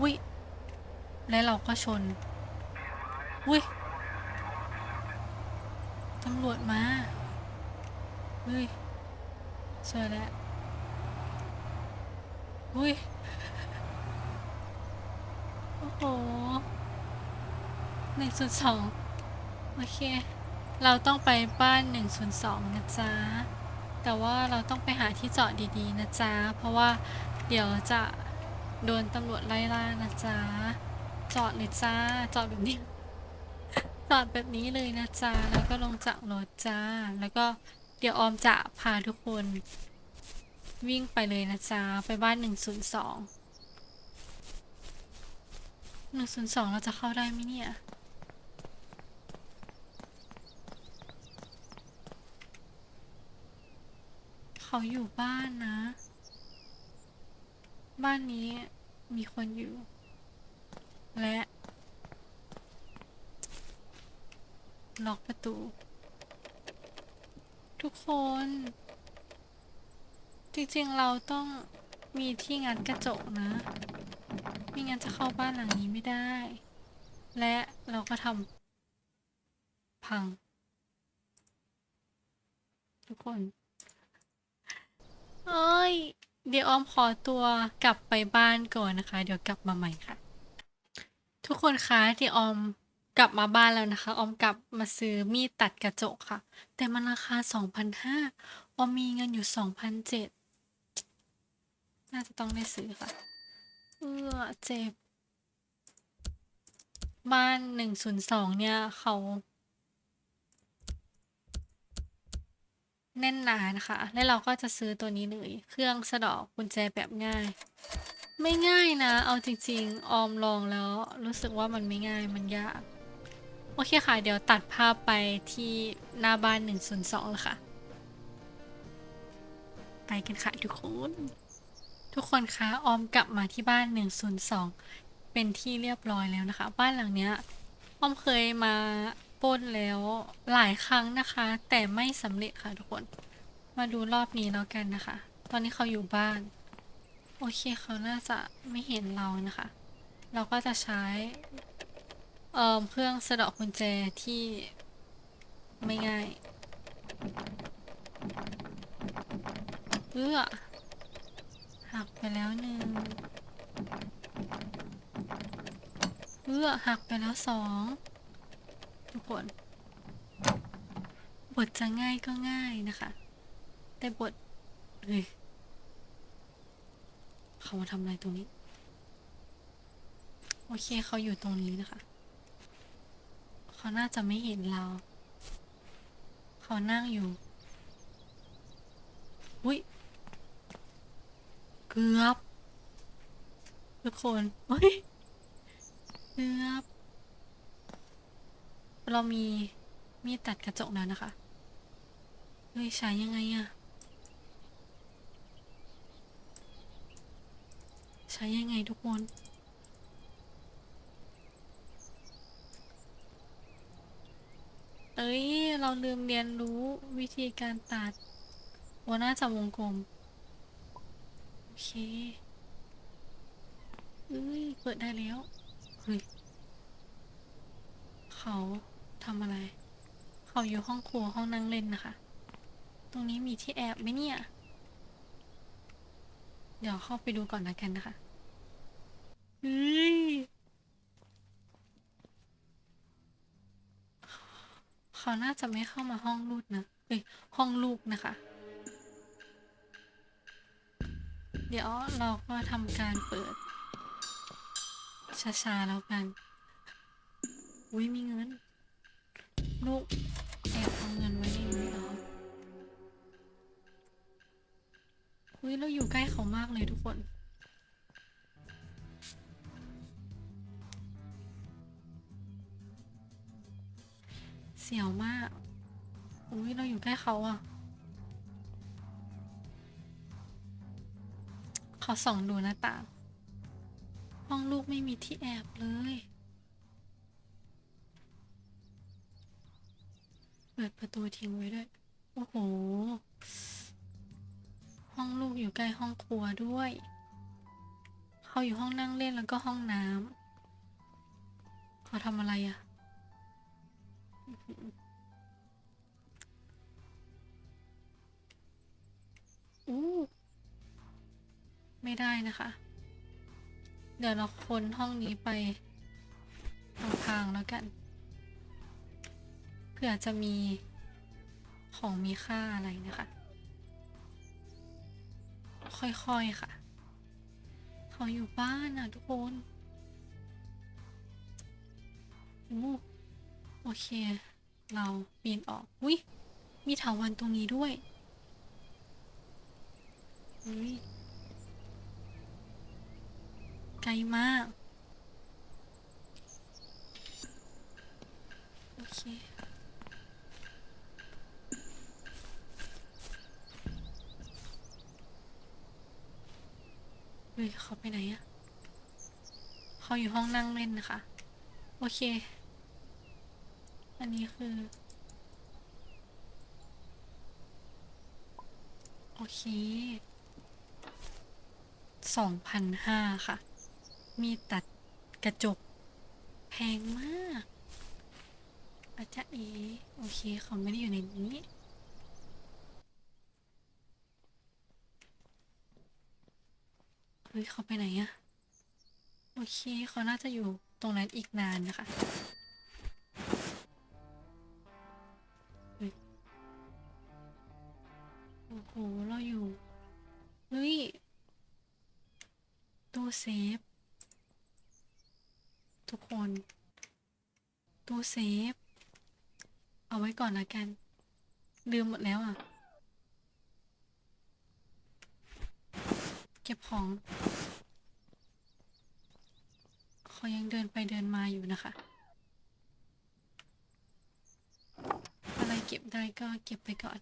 อุ้ยและเราก็ชน อุ้ยตำรวจมาเฮ้ยเจอแล้วอุ้ย โอ้โหหนึ่งศูนสองโอเค เราต้องไปบ้านหนึ่งศูนสองนะจ๊ะ แต่ว่าเราต้องไปหาที่จอดดีๆ นะจ๊ะ เพราะว่าเดี๋ยวจะ โดนตำรวจไล่ล่านะจ๊ะ จอดเลยจ้า จอดแบบนี้ จอดแบบนี้เลยนะจ๊ะ แล้วก็ลงจากรถจ้า แล้วก็เดี๋ยวออมจะพาทุกคน วิ่งไปเลยนะจ๊ะ ไปบ้านหนึ่งศูนย์สองหนึ่งศูนย์สองเราจะเข้าได้ไหมเนี่ยเขาอยู่บ้านนะ บ้านนี้มีคนอยู่ และ ล็อกประตู ทุกคน จริงๆเราต้องมีที่งัดกระจกนะไม่งั้นจะเข้าบ้านหลังนี้ไม่ได้ และเราก็ทำพัง ทุกคน เอ้ย เดี๋ยวออมขอตัวกลับไปบ้านก่อนนะคะ เดี๋ยวกลับมาใหม่ค่ะ ทุกคนคะที่ออมกลับมาบ้านแล้วนะคะ ออมกลับมาซื้อมีดตัดกระจกค่ะ แต่มันราคา2,500ออมมีเงินอยู่2,007น่าจะต้องได้ซื้อค่ะ เออเจ็บ บ้าน 102 เนี่ยเขา แน่นหนานะคะ แล้วเราก็จะซื้อตัวนี้เลย เครื่องสะดอกกุญแจแบบง่าย ไม่ง่ายนะ เอาจริง ๆ ออมลองแล้วรู้สึกว่ามันไม่ง่ายมันยาก โอเคค่ะ เดี๋ยวตัดภาพไปที่หน้าบ้าน 102แล้วค่ะ ไปกันค่ะทุกคน ทุกคนคะออมกลับมาที่บ้าน 102 เป็นที่เรียบร้อยแล้วนะคะ บ้านหลังเนี้ยออมเคยมา ปล้นแล้วหลายครั้งนะคะ แต่ไม่สำเร็จค่ะทุกคน มาดูรอบนี้แล้วกันนะคะ ตอนนี้เขาอยู่บ้าน โอเคเขาน่าจะไม่เห็นเรานะคะ เราก็จะใช้เอ่อเครื่องสะดาะกุญแจที่ไม่ง่ายเอื้อหักไปแล้วหนึ่งเอื้อหักไปแล้วสอง คน บทจะง่ายก็ง่ายนะคะ แต่บทเฮ้ยเขามาทำอะไรตรงนี้ โอเคเขาอยู่ตรงนี้นะคะ เขาน่าจะไม่เห็นเรา เขานั่งอยู่ อุ้ยเกือบ ทุกคนเฮ้ย เกือบ เรามีมีตัดกระจกแล้วนะคะ เฮ้ยใช้ยังไงอะใช้ยังไงทุกคนเอ้ย เราลืมเรียนรู้วิธีการตัดว่าน่าจะวงกลม โอเคเอ้ย เปิดได้แล้ว เฮ้ย เขา ทำอะไร เขาอยู่ห้องครัวห้องนั่งเล่นนะคะ ตรงนี้มีที่แอบไหมเนี่ย เดี๋ยวเข้าไปดูก่อนละกันนะคะเฮ้ยเขาน่าจะไม่เข้ามาห้องลูกนะเอ้ยห้องลูกนะคะ เดี๋ยวเราก็ทำการเปิดช้าๆแล้วกัน อุ้ยมีเงิน ลูกแอบเอาเงินไว้ในนี้เหรออุ้ยเราอยู่ใกล้เขามากเลยทุกคนเสียวมาก อุ้ยเราอยู่ใกล้เขาอะขาส่องดูหน้าต่าง ห้องลูกไม่มีที่แอบเลย ปิดประตูทิ้งไว้ด้วย โอ้โห ห้องลูกอยู่ใกล้ห้องครัวด้วย เขาอยู่ห้องนั่งเล่นแล้วก็ห้องน้ำเขาทำอะไรอะอู้ไม่ได้นะคะ เดี๋ยวเราค้นห้องนี้ไปพางๆแล้วกัน เผื่อจะมีของมีค่าอะไรนะคะ ค่อยๆค่ะ เขาอยู่บ้านอะทุกคนอู้โอเค เราปีนออก อุ้ยมีเถาวันตรงนี้ด้วยอุ้ยไกลมาก โอเค เฮ้ยเขาไปไหนอะเขาอยู่ห้องนั่งเล่นนะคะ โอเค อันนี้คือ โอเคสองพันห้าค่ะ มีตัดกระจก แพงมาก อาจจะเอโอเค เขาไม่ได้อยู่ในนี้ ฮ้ยเขาไปไหนอะโอเคเขาน่าจะอยู่ตรงนั้นอีกนานนะคะโอ้โห เราอยู่เฮ้ยตู้เซฟ ทุกคนตู้เซฟ เอาไว้ก่อนละกัน ลืมหมดแล้วอะ เก็บของ เขายังเดินไปเดินมาอยู่นะคะ อะไรเก็บได้ก็เก็บไปก่อน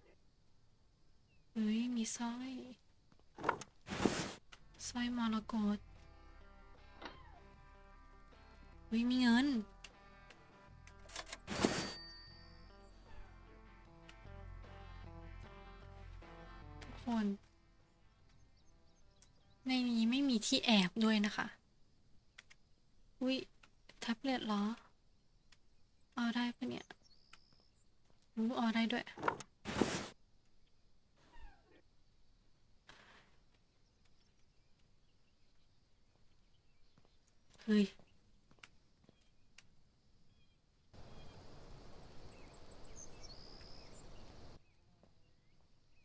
เฮ้ย มีสร้อยสร้อยมรกตเฮ้ย มีเงินทุกคน ในนี้ไม่มีที่แอบด้วยนะคะ อุ้ยแท็บเล็ตเหรอ เอาได้ปะเนี่ยรู้เอาได้ด้วย เฮ้ย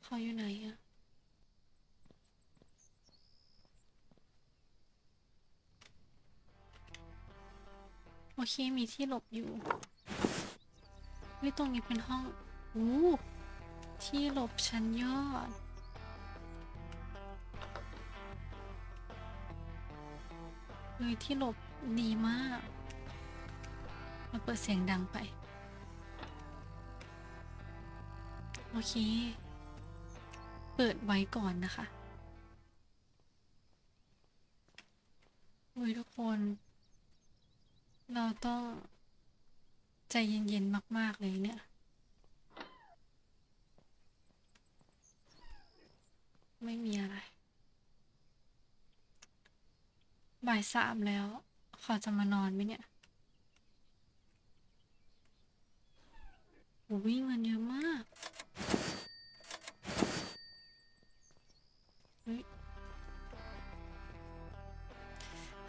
เขาอยู่ไหนอะ โอเคมีที่หลบอยู่เฮ้ยตรงนี้เป็นห้องอู้ที่หลบชั้นยอดเฮ้ยที่หลบดีมากเราเปิดเสียงดังไป โอเค เปิดไว้ก่อนนะคะเฮ้ยทุกคน เราต้องใจเย็นๆมาก ๆ เลยเนี่ย ไม่มีอะไร บ่ายสามแล้วเขาจะมานอนไหมเนี่ยวิ่งมันเยอะมาก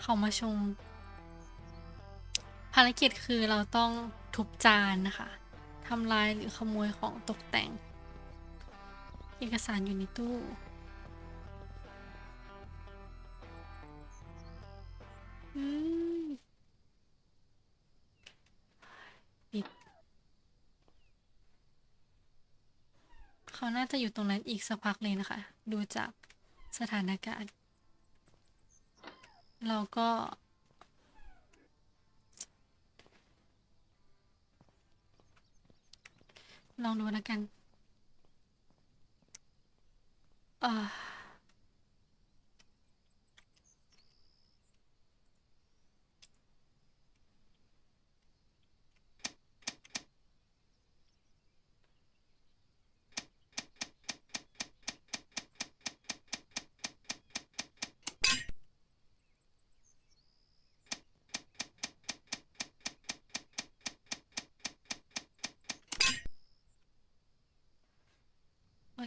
เขามาชงารกิจคือเราต้องทุบจานนะคะทำลายหรือขโมยของตกแต่ง เอกสารอยู่ในตู้อืมปิดเขาน่าจะอยู่ตรงนั้นอีกสักพักเลยนะคะ ดูจากสถานการณ์ เราก็ ลองดูแล้วกันอ่า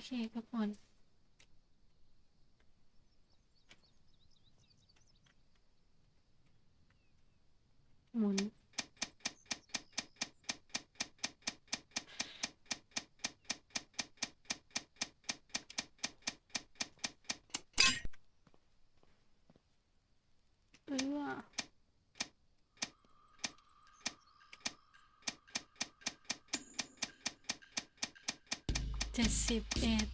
เคทุกคน หมุน เออ เจ็ดสิบเอ็ด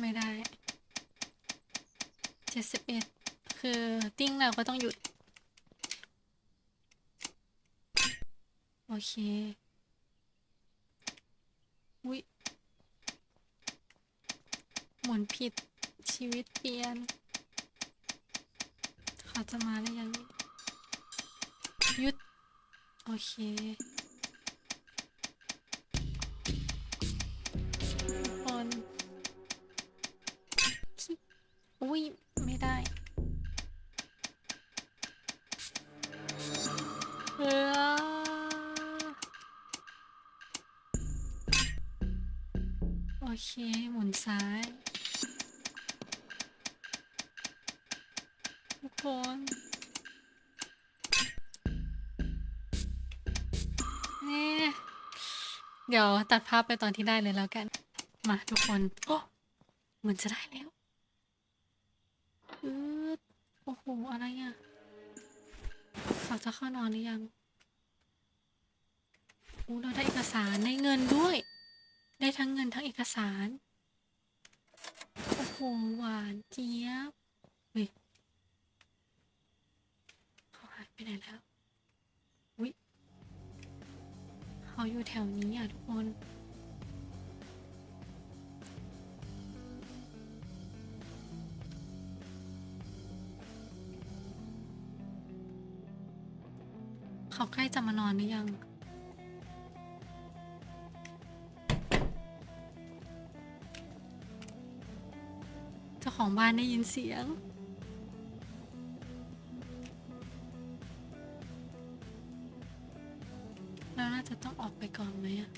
ไม่ได้เจ็ดสิบเอ็ดคือติ้งเราก็ต้องหยุด โอเค อุ๊ยหมุนผิดชีวิตเปลี่ยน เขาจะมาได้ยังเนี่ย หยุด โอเคทุกคนคิอุ้ย ไม่ได้ เออโอเค หมุนซ้ายทุกคน เดี๋ยวตัดภาพไปตอนที่ได้เลยแล้วกัน มาทุกคนโอ้เหมือนจะได้แล้วอืดโอ้โห อะไรอะเขาจะเข้านอนหรือยังอู้เราได้เอกสารได้เงินด้วย ได้ทั้งเงินทั้งเอกสาร โอ้โห หวานเจี๊ยบเฮ้ยเขาหายไปไหนแล้ว เขาอยู่แถวนี้อะทุกคน เขาใกล้จะมานอนหรือยังเจ้าของบ้านได้ยินเสียง ก่อนไหมอะ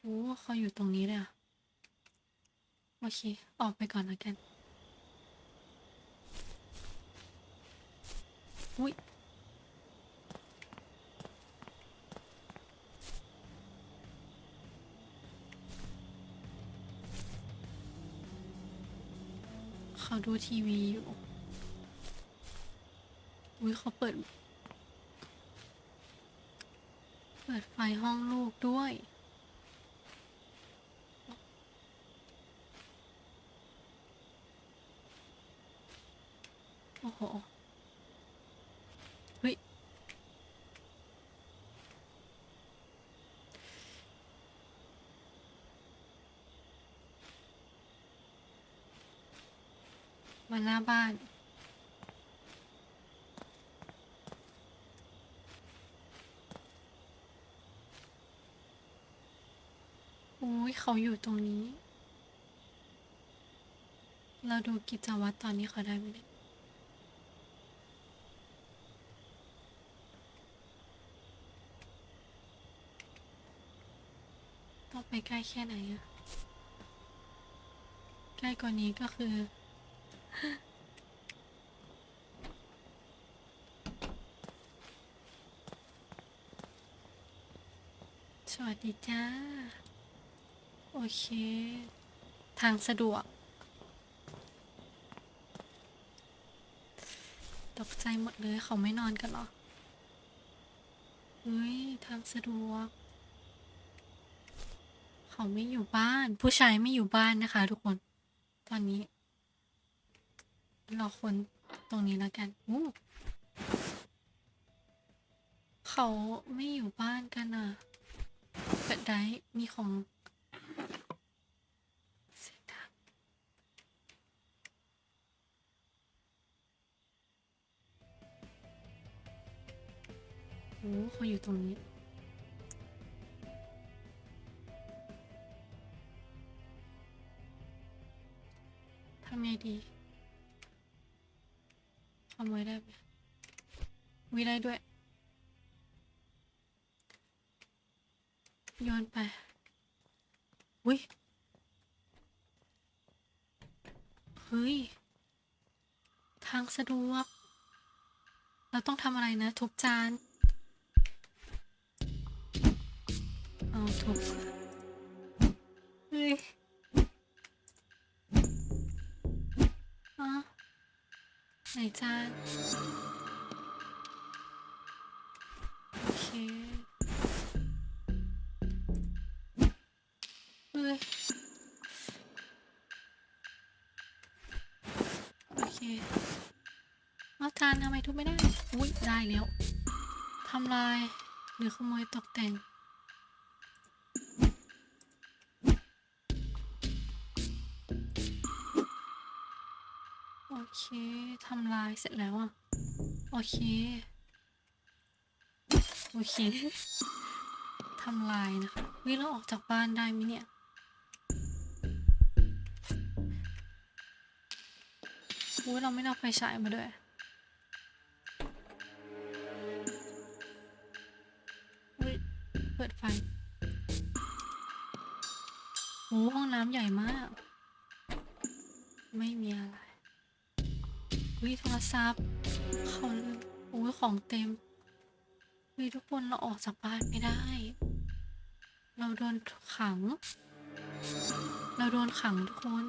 โอ้เขาอยู่ตรงนี้เลยอะโอเค ออกไปก่อนแล้วกัน อุ้ยเขาดูทีวีอยู่ อุ้ยเขาเปิด เปิดไฟห้องลูกด้วย โอ้โหเฮ้ยมาหน้าบ้าน อุ้ย เขาอยู่ตรงนี้ เราดูกิจวัตรตอนนี้เขาได้ไหมเนี่ยต้องไปใกล้แค่ไหนอะใกล้กว่านี้ก็คือ สวัสดีจ้า โอเค ทางสะดวก ตกใจหมดเลยเขาไม่นอนกันหรอ เฮ้ย ทางสะดวก เขาไม่อยู่บ้าน ผู้ชายไม่อยู่บ้านนะคะทุกคน ตอนนี้รอคนตรงนี้แล้วกันอู้เขาไม่อยู่บ้านกันอะเปิดได้มีของ โอ้เขาอยู่ตรงนี้ ทำไงดีขโมยได้ไหมวิได้ด้วย โยนไป อุ้ย เฮ้ย ทางสะดวก เราต้องทำอะไรนะ ทุบจาน เอาทุบเฮ้ยอ๋อไหนจานโอเคเฮ้ยโอเคเอาจานทำไมทุบไม่ได้ อุ้ยได้แล้วทำลายหรือขโมยตกแต่ง ทำลายเสร็จแล้วอะ โอเค โอเคทำลายนะคะวิเราออกจากบ้านได้ไหมเนี่ย อุ้ยเราไม่ได้เอาไฟฉายมาด้วย อุ้ยเปิดไฟโอ้ห้องน้ำใหญ่มาก ไม่มีอะไร อุ้ยโทรศัพท์เขาลืมอุ้ยของเต็มอุ้ยทุกคนเราออกจากบ้านไม่ได้ เราโดนขัง เราโดนขังทุกคน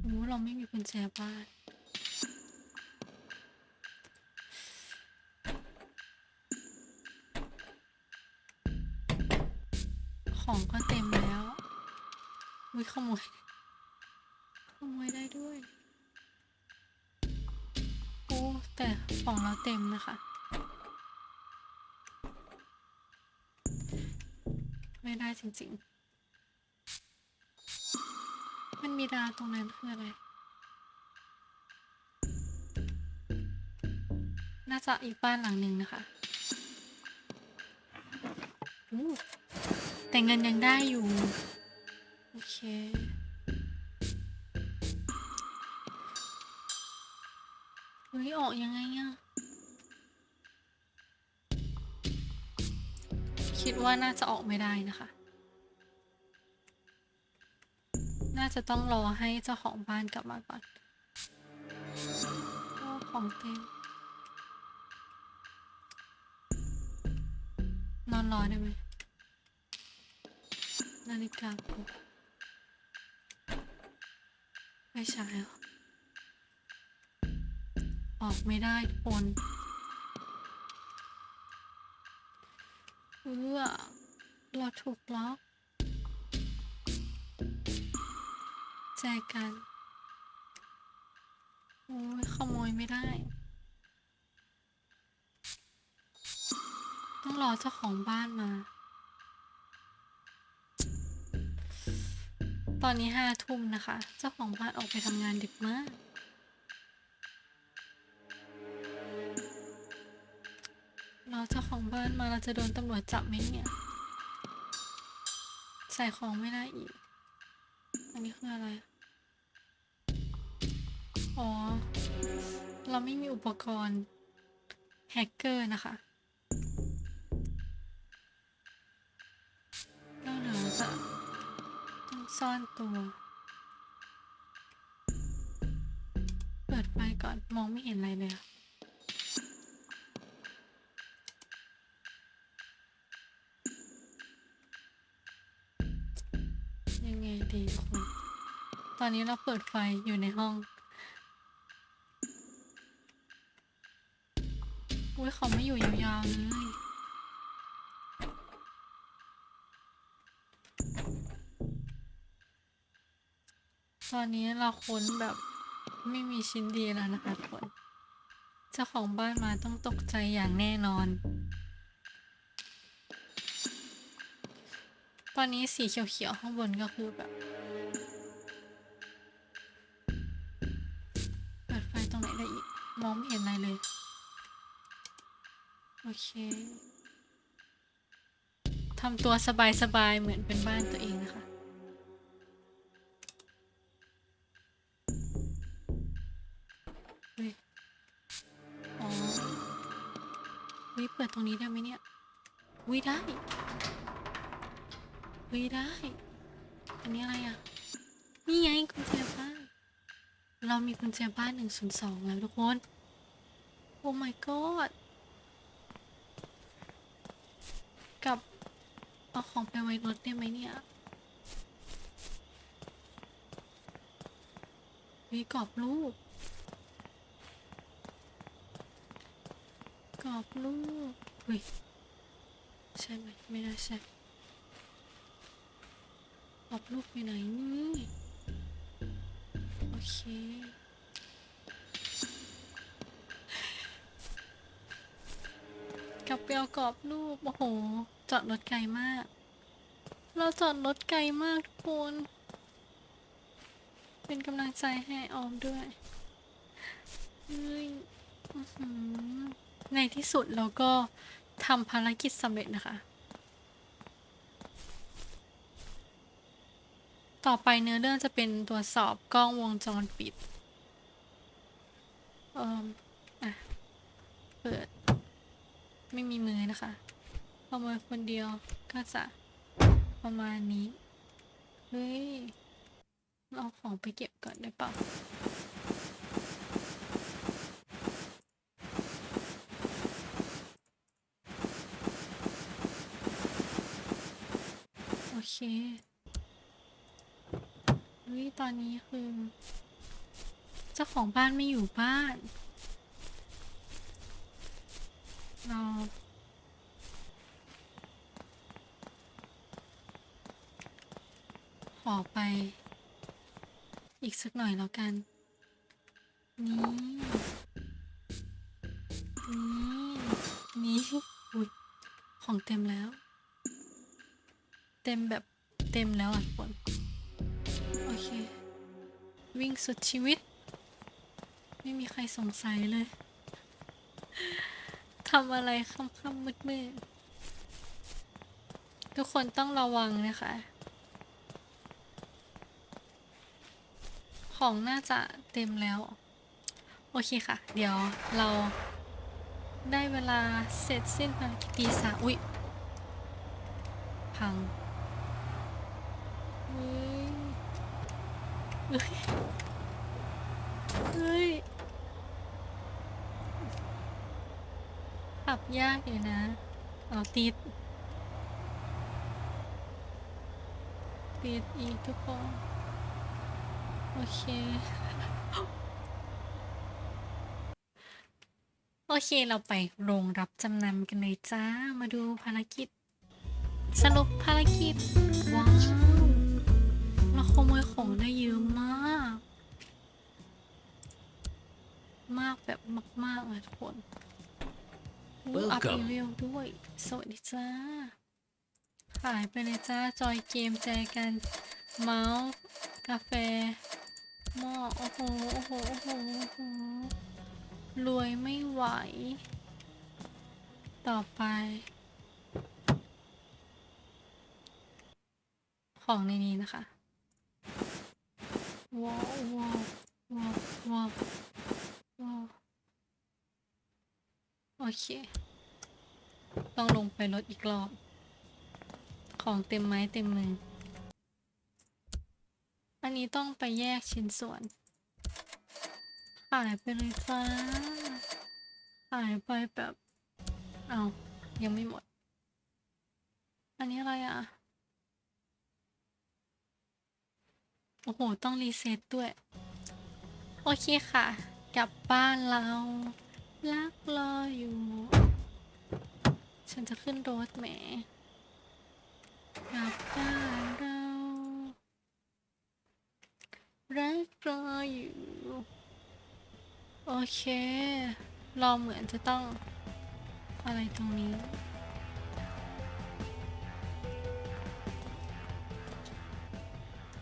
โอ้เราไม่มีกุญแจบ้านของก็เต็มแล้ววิขโมย ขโมยได้ด้วย โอ้ แต่ของเราเต็มนะคะ ไม่ได้จริงๆ มันมีดาวตรงนั้นคืออะไร น่าจะอีกบ้านหลังหนึ่งนะคะแต่เงินยังได้อยู่ โอเค ฮ้ยออกยังไงอะคิดว่าน่าจะออกไม่ได้นะคะ น่าจะต้องรอให้เจ้าของบ้านกลับมาก่อนโอ้ของเต็มนอนรอได้ไหมนาฬิกาปลุกไม่ใช่หรอ ออกไม่ได้ทุกคนเออเราถูกล็อกแจกันโอ้ยขโมยไม่ได้ ต้องรอเจ้าของบ้านมา ตอนนี้ห้าทุ่มนะคะ เจ้าของบ้านออกไปทำงานดึกมาก เราเจ้าของบ้านมาเราจะโดนตำรวจจับไหมเนี่ย ใส่ของไม่ได้อีก อันนี้คืออะไร อ๋อ เราไม่มีอุปกรณ์แฮกเกอร์นะคะเราเหลือจะต้องซ่อนตัว เปิดไฟก่อนมองไม่เห็นอะไรเลยอะ ทุกคน ตอนนี้เราเปิดไฟอยู่ในห้อง อุ้ยเขาไม่อยู่ยาวๆเลยตอนนี้เราค้นแบบไม่มีชิ้นดีแล้วนะคะทุกคน เจ้าของบ้านมาต้องตกใจอย่างแน่นอน ตอนนี้สีเขียวๆข้างบนก็คือแบบเปิดไฟตรงไหนได้อีก มองไม่เห็นอะไรเลย โอเคทำตัวสบายๆเหมือนเป็นบ้านตัวเองนะคะอุ้ยอ๋อวิเปิดตรงนี้ได้ไหมเนี่ยวิได้ วิได้ อันนี้อะไรอะ นี่ไงกุญแจบ้าน เรามีกุญแจบ้านหนึ่งศูนย์สองแล้วทุกคน โอ้ my god กลับเอาของไปไว้รถได้ไหมเนี่ยวิกรอบรูปกรอบรูปเฮ้ยใช่ไหมไม่น่าใช่ กรอบรูปอยู่ไหนนี่โอเคกลับไปเอากรอบรูปโอ้โห จอดรถไกลมาก เราจอดรถไกลมากทุกคน เป็นกำลังใจให้ออมด้วยเฮ้ยอื้อหือในที่สุดเราก็ทำภารกิจสำเร็จนะคะ ต่อไปเนื้อเรื่องจะเป็นตรวจสอบกล้องวงจรปิด เอ่ออะ เปิด ไม่มีมือนะคะขโมยคนเดียวก็จะประมาณนี้ เฮ้ยเราเอาของไปเก็บก่อนได้เปล่า โอเคเฮ้ยต อนนี้คือ เจ้าของบ้านไม่อยู่บ้าน เราขอไป อีกสักหน่อยแล้วกัน นี่ นี่ นี่อุ้ยของเต็มแล้ว เต็มแบบเต็มแล้วอะทุกคน สุดชีวิต ไม่มีใครสงสัยเลยทำอะไรค่ำๆมืดๆทุกคนต้องระวังนะคะ ของน่าจะเต็มแล้ว โอเคค่ะ เดี๋ยวเราได้เวลาเสร็จสิ้นภารกิจตีสาอุ๊ย พังเฮ้ย เฮ้ยปรับยากอยู่นะเอาติด ติดอีกทุกคน โอเค โอเคเราไปโรงรับจำนำกันเลยจ้า มาดูภารกิจ สรุปภารกิจ ว้าว เราขโมยของได้เยอะมาก มากแบบมากๆเลยทุกคนอู้อัพ Welcome เลเวลด้วย สวัสดีจ้า ขายไปเลยจ้า จอยเกมแจกัน เมาส์ กาแฟ หม้อ โอ้โห โอ้โห โอ้โหโอ้โหรวยไม่ไหว ต่อไป ของในนี้นะคะว้าวว้าวว้าวว้าวว้าว โอเค ต้องลงไปรถอีกรอบ ของเต็มไม้เต็มมือ อันนี้ต้องไปแยกชิ้นส่วน ขายไปเลยจ้า ขายไปแบบเอายังไม่หมด อันนี้อะไรอะ โอ้โห ต้องรีเซ็ตด้วย โอเคค่ะ กลับบ้านเรา รักรออยู่ ฉันจะขึ้นรถแหมกลับบ้านเรา รักรออยู่ โอเครอเหมือนจะต้องอะไรตรงนี้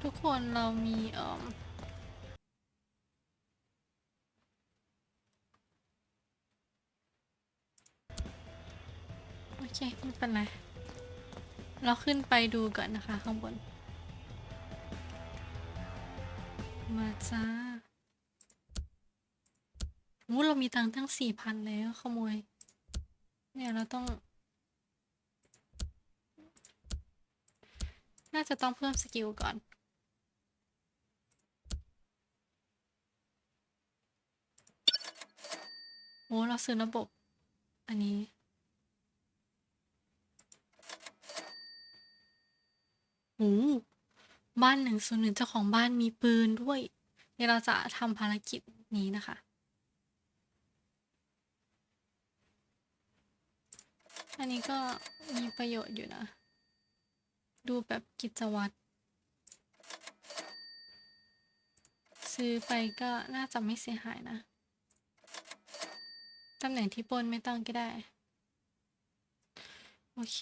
ทุกคนเรามีเอ่อ เคไม่เป็นไร เราขึ้นไปดูก่อนนะคะ ข้างบน มาจ้าโอ้เรามีตังค์ทั้งสี่พันแล้วขโมย เนี่ยเราต้อง น่าจะต้องเพิ่มสกิลก่อนโอ้เราซื้อระบบ อันนี้ โอ้บ้านหนึ่งส่วนหนึ่งเจ้าของบ้านมีปืนด้วย เดี๋ยวเราจะทำภารกิจนี้นะคะ อันนี้ก็มีประโยชน์อยู่นะ ดูแบบกิจวัตร ซื้อไปก็น่าจะไม่เสียหายนะ ตำแหน่งที่ปนไม่ต้องก็ได้ โอเค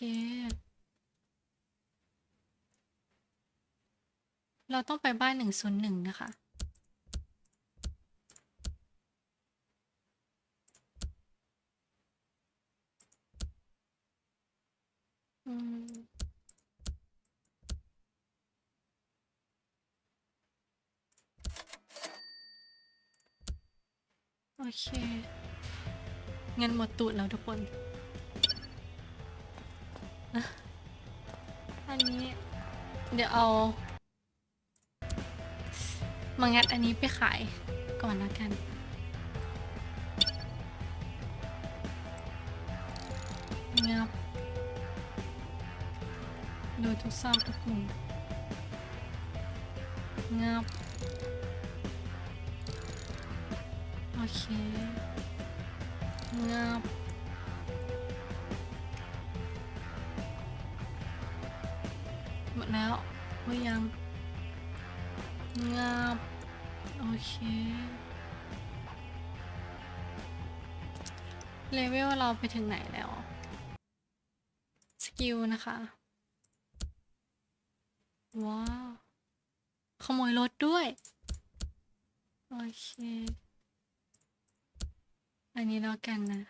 เราต้องไปบ้านหนึ่งศูนย์หนึ่งนะคะ อืม โอเคเงินหมดตูดแล้วทุกคนอะอันนี้ เดี๋ยวเอา มางัดอันนี้ไปขายก่อนแล้วกัน งับดูทุกซอกทุกมุมงับ โอเค งับหมดแล้วหรือยัง เราไปถึงไหนแล้ว สกิลนะคะ ว้าว ขโมยรถด้วย โอเค อันนี้แล้วกันนะ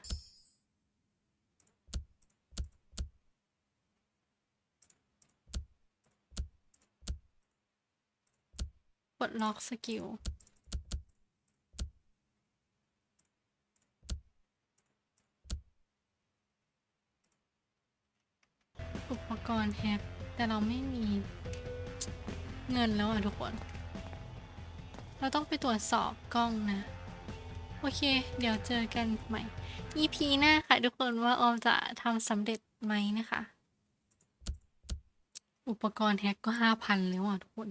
ปลดล็อกสกิล อุปกรณ์แฮกแต่เราไม่มีเงินแล้วอะทุกคน เราต้องไปตรวจสอบกล้องนะ โอเค เดี๋ยวเจอกันใหม่ EP หน้าค่ะทุกคนว่าออมจะทำสำเร็จไหมนะคะ อุปกรณ์แฮกก็ห้าพันแล้วอะทุกคน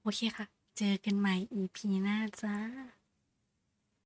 โอเคค่ะ เจอกันใหม่ EP หน้าจ้า